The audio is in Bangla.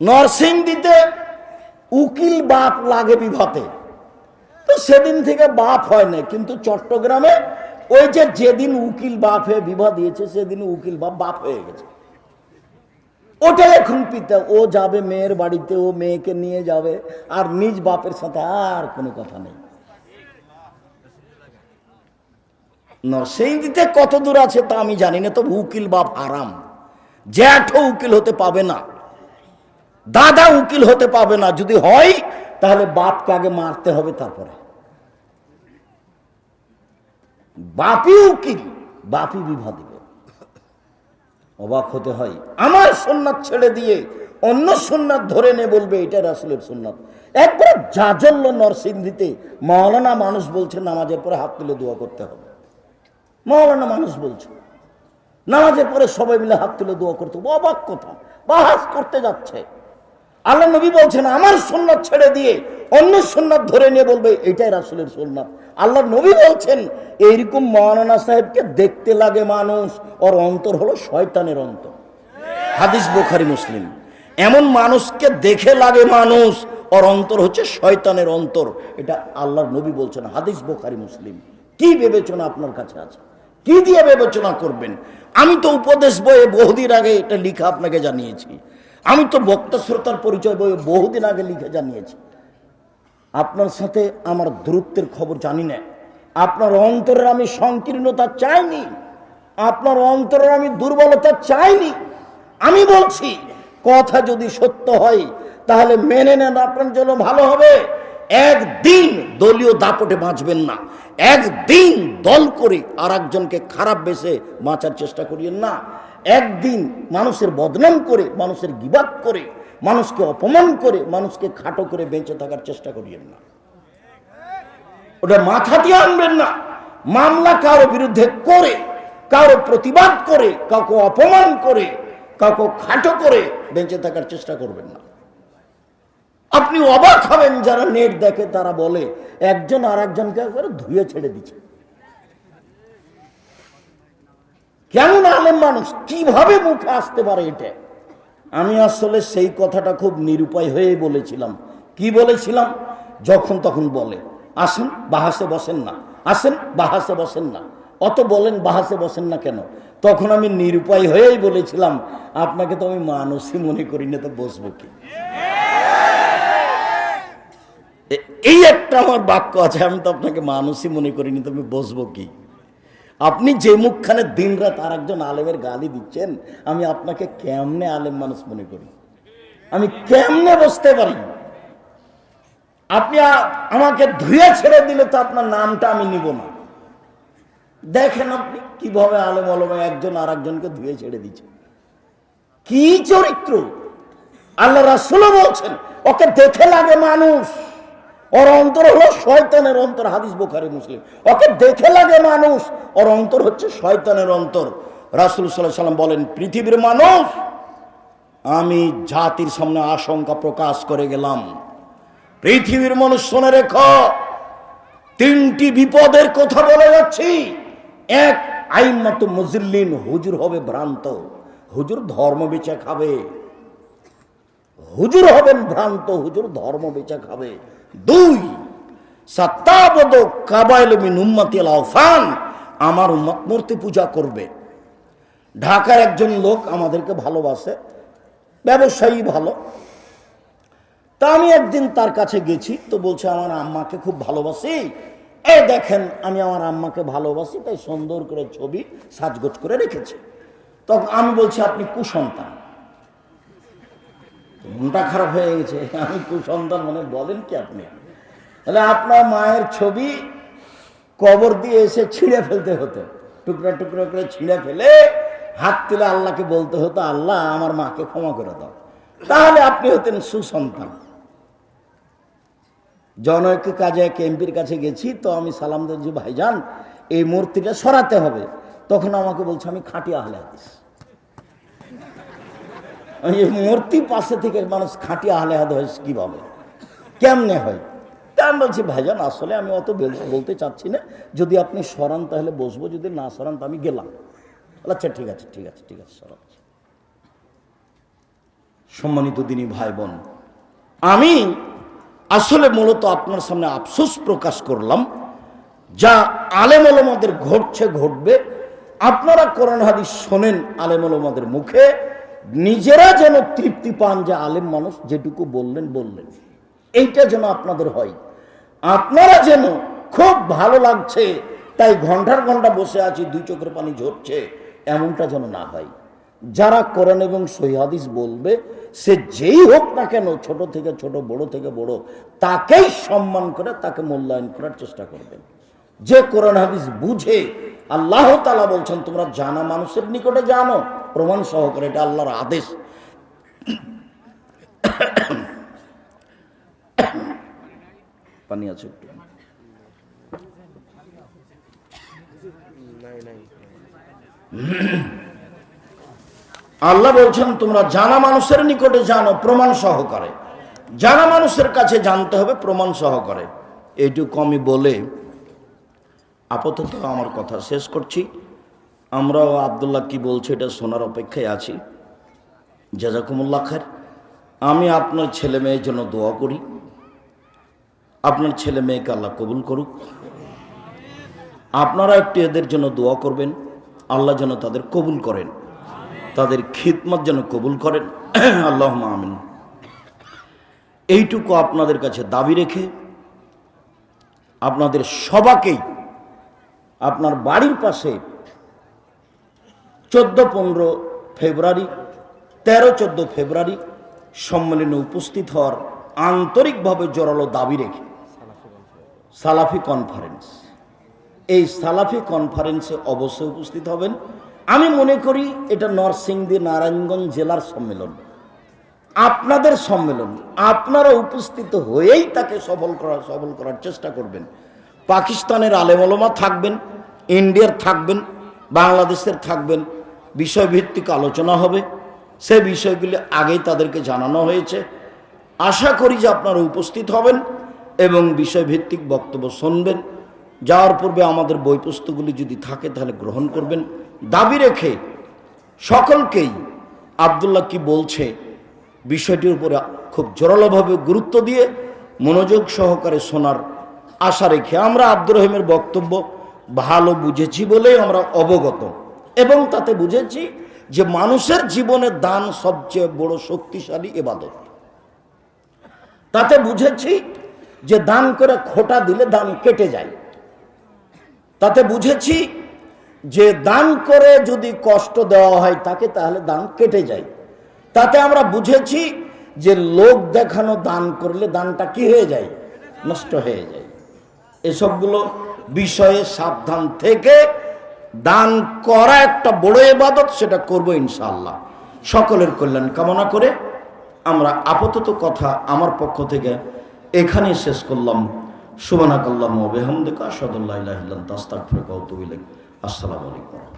নরসিংদীতে উকিল বাপ লাগে বিভাতে। তো সেদিন থেকে বাপ হয় না, কিন্তু চট্টগ্রামে ওই যে যেদিন উকিল বাপ হয়ে বিবাহ দিয়েছে, সেদিন উকিল বাপ বাপ হয়ে গেছে। ওটাই এখন পিতা, ও যাবে মেয়ের বাড়িতে, ও মেয়েকে নিয়ে যাবে, আর নিজ বাপের সাথে আর কোনো কথা নেই। নরসিংদীতে কত দূর আছে তা আমি জানি না, তবে উকিল বাপ আরাম জ্যাঠও উকিল হতে পাবে না। দাদা উকিল হতে পাবে না, যদি হয়, তাহলে বাপকে আগে মারতে হবে তারপরে। বাপি উকিল বাপি বিবাহ দিবে। অবাক হতে হয়, আমার সোননাথ ছেড়ে দিয়ে অন্য সোননাথ ধরে নে বলবে এটা রাসুলের সোননাথ। একবার জাজল্য নরসিংদীতে মৌলানা মানুষ বলছে, নামাজের পরে হাত তুলে দোয়া করতে হবে। মৌলানা মানুষ বলছে, নামাজের পরে সবাই মিলে হাত তুলে দোয়া করতে হবে। অবাক কথা, বাহাস করতে যাচ্ছে। আল্লাহ নবী বলছেন, আমার সুন্নাত ছেড়ে দিয়ে অন্য সুন্নাত ধরে নিয়ে বলবে, এটাই রাসুলের সুন্নাত। আল্লাহ নবী বলছেন, এইরকম মৌলানা সাহেবকে দেখতে লাগে মানুষ, ওর অন্তর হলো শয়তানের অন্তর। হাদিস বোখারি, মুসলিম। এমন মানুষকে দেখে লাগে মানুষ, ওর অন্তর হচ্ছে শয়তানের অন্তর। এটা আল্লাহর নবী বলছেন, হাদিস বোখারি, মুসলিম। কি বিবেচনা আপনার কাছে আছে? কি দিয়ে বিবেচনা করবেন? আমি তো উপদেশ বইয়ে বহুদিন আগে এটা লিখা আপনাকে জানিয়েছি। আমি তো বক্তা শ্রোতার পরিচয় বই বহুদিন আগে লিখে জানিয়েছি। আপনার সাথে আমার দূরত্বের খবর জানি না। আপনার অন্তরের আমি সংকীর্ণতা চাইনি। আপনার অন্তরের আমি দুর্বলতা চাইনি। আমি বলছি, কথা যদি সত্য হয়, তাহলে মেনে নেন আপনার জন্য ভালো হবে। একদিন দলীয় দাপটে বাঁচবেন না। একদিন দল করে আর একজনকে খারাপ বেসে বাঁচার চেষ্টা করিয়েন না। একদিন মানুষের বদনাম করে, মানুষের গিবাদ করে, মানুষকে অপমান করে, মানুষকে খাটো করে বেঁচে থাকার চেষ্টা করিয়েন না। ওটা মাথা দিয়ে আনবেন না। মামলা কারও বিরুদ্ধে করে, কারও প্রতিবাদ করে, কাউকে অপমান করে, কাউকে খাটো করে বেঁচে থাকার চেষ্টা করবেন না। আপনি অবাক হবেন যারা নেট দেখে, তারা বলে, একজন আর একজনকে একবারে ধুয়ে ছেড়ে দিচ্ছে। কেমন আলেম মানুষ? কীভাবে মুখে আসতে পারে এটা? আমি আসলে সেই কথাটা খুব নিরুপায় হয়ে বলেছিলাম। কি বলেছিলাম? যখন তখন বলে, আসেন, বাহাসে বসেন না। আসেন, বাহাসে বসেন না। অত বলেন, বাহাসে বসেন না কেন? তখন আমি নিরুপায় হয়েই বলেছিলাম, আপনাকে তো আমি মানুষই মনে করি না, তো বসবো কি? এই একটা আমার বাক্য আছে, আমি তো আপনাকে মানুষই মনে করিনি, তো আমি বসবো কি? আপনি যে মুখখানে দিন রাত আর একজন আলেমের গালি দিচ্ছেন, আমি আপনাকে কেমনে আলেম মানুষ মনে করি? আমি কেমনে বসতে পারি? আপনি আমাকে ধুয়ে ছেড়ে দিলে তো আপনার নামটা আমি নিব না। দেখেন আপনি কীভাবে আলেম আলমে একজন আর একজনকে ধুয়ে ছেড়ে দিচ্ছে। কি চরিত্র? আল্লাহ রাসুলও বলছেন, ওকে দেখে লাগে মানুষ। ওর অন্তর হলো শয়তানের অন্তর, হাদিস বোখারি, মুসলিম। ওকে দেখে লাগে মানুষ, ওর অন্তর হচ্ছে শয়তানের অন্তর। রাসুল সাল্লাহ সাল্লাম বলেন, পৃথিবীর মানুষ, আমি জাতির সামনে আশঙ্কা প্রকাশ করে গেলাম। পৃথিবীর মানুষ, শুনে রেখো, তিনটি বিপদের কথা বলে যাচ্ছি। এক, আইমাত মুজিল্লিন হুজুর হবে ভ্রান্ত। হুজুর ধর্ম বেচে খাবে। হুজুর হবেন ভ্রান্ত, হুজুর ধর্ম বেচে খাবে। দুই, সত্তাবদ কাবাইল মিন উম্মতি আমার উম্মত মূর্তি পূজা করবে। ঢাকার একজন লোক আমাদেরকে ভালোবাসে, ব্যবসায়ী ভালো। তা আমি একদিন তার কাছে গেছি, তো বলছে, আমার আম্মাকে খুব ভালোবাসি। এ দেখেন, আমি আমার আম্মাকে ভালোবাসি, তাই সুন্দর করে ছবি সাজগোজ করে রেখেছি। তখন আমি বলছি, আপনি কুসন্তান। মনটা খারাপ হয়ে গেছে। আমি কুসন্তান মানে বলেন কি আপনি? তাহলে আপনার মায়ের ছবি কবর দিয়ে এসে ছিঁড়ে ফেলতে হতো। টুকরা টুকরা করে ছিঁড়ে ফেলে হাত তুলে আল্লাহকে বলতে হতো, আল্লাহ, আমার মাকে ক্ষমা করে দাও। তাহলে আপনি হতেন সুসন্তান। জনৈক কাজে এক এমপির কাছে গেছি, তো আমি সালাম দিয়েছি ভাইজান, এই মূর্তিটা সরাতে হবে। তখন আমাকে বলছে, আমি খাঁটি আহলে হাদিস। এই মূর্তি পাশে থেকে মানুষ খাঁটি আহলে হাদিস কীভাবে কেমনে হয়? তা আমি বলছি, ভাইজান, আসলে আমি অত বলতে চাচ্ছি না। যদি আপনি সরান, তাহলে বসবো। যদি না সরান, তো আমি গেলাম। আচ্ছা ঠিক আছে ঠিক আছে ঠিক আছে সরাচ্ছি সম্মানিত দিনী ভাই বোন আমি আসলে মূলত আপনার সামনে আফসোস প্রকাশ করলাম, যা আলেমলমাদের ঘটছে, ঘটবে। আপনারা কোরআন হাদিস শোনেন আলেমলমাদের মুখে। নিজেরা যেন তৃপ্তি পান যে আলেম মানুষ যেটুকু বললেন বললেন। এইটা যেন আপনাদের হয়। আপনারা যেন খুব ভালো লাগছে, তাই ঘণ্টার ঘণ্টা বসে আছি, দুই চোখের পানি ঝরছে, এমনটা যেন না হয়। যারা কোরআন এবং সহিহাদিস বলবে, সে যেই হোক না কেন, ছোট থেকে ছোট, বড় থেকে বড়, তাকেই সম্মান করে, তাকে মূল্যায়ন করার চেষ্টা করবেন। যে কোরআন হাদিস বুঝে আল্লাহ তালা বলছেন, তোমরা জানা, মানুষের নিকটে জানো। প্রমাণ সহকারে এটা আল্লাহর আদেশ। পানি আছে একটু। আল্লাহ বলছেন, তোমরা জানা, মানুষের নিকটে জানো। প্রমাণ সহকারে। জানা, মানুষের কাছে জানতে হবে, প্রমাণ সহকারে। এইটুকু আমি বলে আপাতত আমার কথা শেষ করছি। আমরাও আবদুল্লাহ কি বলছে এটা শোনার অপেক্ষায় আছি। জাজাকুমুল্লাহ খার আমি আপনার ছেলে মেয়ের জন্য দোয়া করি। আপনার ছেলে মেয়েকে আল্লাহ কবুল করুক। আপনারা একটু এদের জন্য দোয়া করবেন। আল্লাহ যেন তাদের কবুল করেন। তাদের খিদমত যেন কবুল করেন। আল্লাহ আমিন। এইটুকু আপনাদের কাছে দাবি রেখে আপনাদের সবাকেই আপনার বাড়ির পাশে চোদ্দ পনেরো ফেব্রুয়ারি, তেরো চোদ্দ ফেব্রুয়ারি সম্মেলনে উপস্থিত হওয়ার আন্তরিকভাবে জোরালো দাবি রেখে সালাফি কনফারেন্স এই সালাফি কনফারেন্সে অবশ্যই উপস্থিত হবেন। আমি মনে করি এটা নরসিংদী নারায়ণগঞ্জ জেলার সম্মেলন। আপনাদের সম্মেলন, আপনারা উপস্থিত হয়েই তাকে সফল করা সফল করার চেষ্টা করবেন। পাকিস্তানের আলেমলমা থাকবেন, ইন্ডিয়ার থাকবেন, বাংলাদেশের থাকবেন, বিষয়ভিত্তিক আলোচনা হবে। সে বিষয়গুলি আগেই তাদেরকে জানানো হয়েছে। আশা করি যে আপনারা উপস্থিত হবেন এবং বিষয়ভিত্তিক বক্তব্য শুনবেন। যাওয়ার পূর্বে আমাদের বই পুস্তকগুলি যদি থাকে তাহলে গ্রহণ করবেন। দাবি রেখে সকলকেই আবদুল্লাহ কি বলছে বিষয়টির উপরে খুব জোরালোভাবে গুরুত্ব দিয়ে মনোযোগ সহকারে শোনার আশা রেখে আমরা আব্দুর রহিমের বক্তব্য ভালো বুঝেছি বলেই আমরা অবগত। এবং তাতে বুঝেছি যে মানুষের জীবনে দান সবচেয়ে বড় শক্তিশালী এবাদত। তাতে বুঝেছি যে দান করে খোটা দিলে দান কেটে যায়। তাতে বুঝেছি যে দান করে যদি কষ্ট দেওয়া হয় তাকে তাহলে দান কেটে যায়। তাতে আমরা বুঝেছি যে লোক দেখানো দান করলে দানটা কি হয়ে যায়? নষ্ট হয়ে যায়। এসবগুলো বিষয়ে সাবধান থেকে দান করা একটা বড় এবাদত সেটা করব ইনশাআল্লাহ। সকলের কল্যাণ কামনা করে আমরা আপাতত কথা আমার পক্ষ থেকে এখানে শেষ করলাম। সুবানাকাল্লাহ বেহামদেকা সদুল্লাহ আসসালামু আলাইকুম।